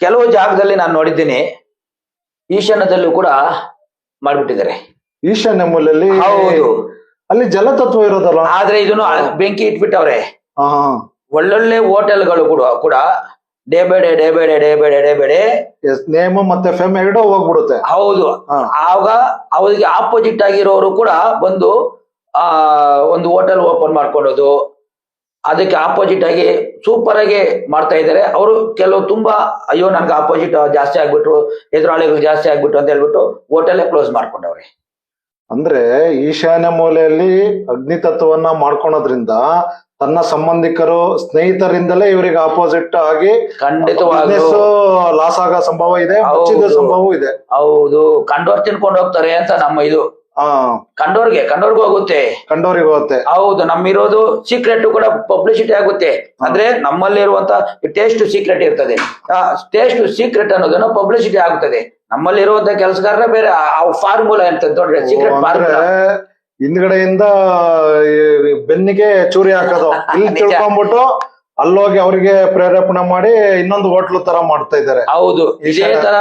ಕೆಲವು ಜಾಗದಲ್ಲಿ ನಾನು ನೋಡಿದ್ದೀನಿ ಈಶಾನ್ಯದಲ್ಲೂ ಕೂಡ ಮಾಡ್ಬಿಟ್ಟಿದ್ದಾರೆ. ಈಶಾನ್ಯ ಮೂಲಲ್ಲಿ ಹೌದು. ಅಲ್ಲಿ ಜಲತತ್ವ ಇರೋದಲ್ಲ? ಆದ್ರೆ ಇದನ್ನು ಬೆಂಕಿ ಇಟ್ಬಿಟ್ಟವ್ರೆ. ಒಳ್ಳೊಳ್ಳೆ ಹೋಟೆಲ್ಗಳು ಕೂಡ ಕೂಡ day by day day by day day by day day by day. Yes name ಮತ್ತೆ ಫೆಮ್ ಎರಡೂ ಹೋಗ್ಬಿಡುತ್ತೆ. ಹೌದು. ಆವಾಗ ಅವರಿಗೆ ಆಪೋಸಿಟ್ ಆಗಿರೋರು ಕೂಡ ಬಂದು ಆ ಒಂದು ಹೋಟೆಲ್ ಓಪನ್ ಮಾಡ್ಕೊಳ್ಳೋದು ಅದಕ್ಕೆ ಆಪೋಸಿಟ್ ಆಗಿ ಸೂಪರ್ ಆಗಿ ಮಾಡ್ತಾ ಇದ್ದಾರೆ. ಅವರು ಕೆಲವು ತುಂಬಾ ಅಯ್ಯೋ ನನ್ಗೆ ಆಪೋಸಿಟ್ ಜಾಸ್ತಿ ಆಗ್ಬಿಟ್ರು ಎದುರಾಳಿಗಳು ಜಾಸ್ತಿ ಆಗ್ಬಿಟ್ರು ಅಂತ ಹೇಳ್ಬಿಟ್ಟು ಹೋಟೆಲ್ ಕ್ಲೋಸ್ ಮಾಡ್ಕೊಂಡವ್ರೆ. ಅಂದ್ರೆ ಈಶಾನ್ಯ ಮೂಲೆಯಲ್ಲಿ ಅಗ್ನಿ ತತ್ವವನ್ನ ಮಾಡ್ಕೊಳೋದ್ರಿಂದ ತನ್ನ ಸಂಬಂಧಿಕರು ಸ್ನೇಹಿತರಿಂದಲೇ ಇವರಿಗೆ ಆಪೋಸಿಟ್ ಆಗಿ ಖಂಡಿತವಾಗ್ಲೂ. ಲಾಸ್ ಆಗೋ ಸಂಭವ ಇದೆ ಸಂಭವ ಇದೆ. ಹೌದು. ಕಂಡೋರ್ ತಿನ್ಕೊಂಡು ಹೋಗ್ತಾರೆ ಅಂತ ನಮ್ಮ ಇದು. ಕಂಡೋರ್ಗೆ ಕಂಡೋರ್ಗು ಹೋಗುತ್ತೆ. ಕಂಡೋರಿಗೆ ಹೋಗುತ್ತೆ. ಹೌದು ನಮ್ಮಿರೋದು ಸೀಕ್ರೆಟ್ ಕೂಡ ಪಬ್ಲಿಸಿಟಿ ಆಗುತ್ತೆ. ಅಂದ್ರೆ ನಮ್ಮಲ್ಲಿ ಇರುವಂತ ಟೇಸ್ಟ್ ಸೀಕ್ರೆಟ್ ಇರ್ತದೆ. ಟೇಸ್ಟ್ ಸೀಕ್ರೆಟ್ ಅನ್ನೋದನ್ನ ಪಬ್ಲಿಸಿಟಿ ಆಗುತ್ತದೆ. ನಮ್ಮಲ್ಲಿ ಇರುವಂತ ಕೆಲಸಗಾರರ ಬೇರೆ ಫಾರ್ಮುಲಾ ಇರ್ತದೆ ದೊಡ್ಡ ಸೀಕ್ರೆಟ್ ಫಾರ್ಮುಲಾ ಹಿಂದ್ಗಡೆಯಿಂದ ಬೆನ್ನಿಗೆ ಚೂರಿ ಹಾಕೋದು. ಇಲ್ಲಿ. ತಿಳ್ಕೊಂಡ್ಬಿಟ್ಟು ಅಲ್ಲೋಗಿ ಅವರಿಗೆ ಪ್ರೇರೇಪಣೆ ಮಾಡಿ ಇನ್ನೊಂದು ಹೋಟ್ಲು ತರ ಮಾಡ್ತಾ ಇದ್ದಾರೆ. ಹೌದು ಇದೇ ತರ